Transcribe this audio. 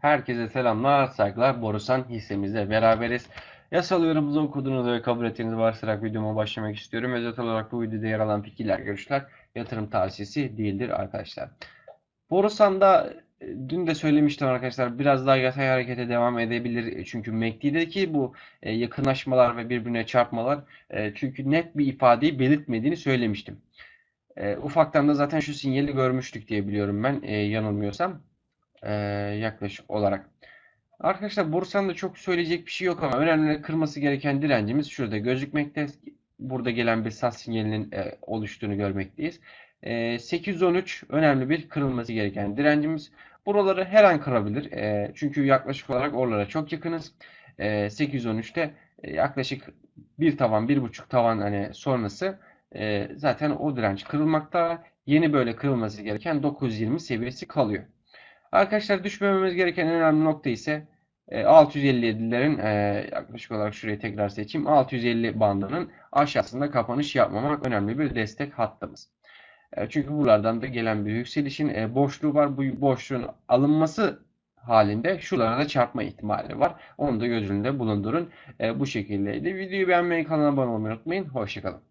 Herkese selamlar, saygılar. Borusan hissemizle beraberiz. Yasal yorumunuzu okuduğunuz ve kabul ettiğiniz varsayarak videoma başlamak istiyorum. Özet olarak bu videoda yer alan fikirler, görüşler yatırım tavsiyesi değildir arkadaşlar. Borusan'da e, dün de söylemiştim arkadaşlar biraz daha yatay harekete devam edebilir. Çünkü MACD'deki bu e, yakınlaşmalar ve birbirine çarpmalar e, çünkü net bir ifadeyi belirtmediğini söylemiştim. E, ufaktan da zaten şu sinyali görmüştük diye biliyorum ben e, yanılmıyorsam yaklaşık olarak. Arkadaşlar borsanın da çok söyleyecek bir şey yok ama önemli kırması gereken direncimiz şurada gözükmekte. Burada gelen bir sat sinyalinin e, oluştuğunu görmekteyiz. E, 813 önemli bir kırılması gereken direncimiz. Buraları her an kırabilir. E, çünkü yaklaşık olarak oralara çok yakınız. E, 813'te e, yaklaşık bir tavan, bir buçuk tavan hani sonrası e, zaten o direnç kırılmakta. Yeni böyle kırılması gereken 920 seviyesi kalıyor. Arkadaşlar düşmememiz gereken en önemli nokta ise e, 657'lerin e, yaklaşık olarak şurayı tekrar seçeyim. 650 bandının aşağısında kapanış yapmamak önemli bir destek hattımız. E, çünkü buralardan da gelen bir yükselişin e, boşluğu var. Bu boşluğun alınması halinde şuralara da çarpma ihtimali var. Onu da göz önünde bulundurun. E, bu şekildeydi. Videoyu beğenmeyi, kanala abone olmayı unutmayın. Hoşçakalın.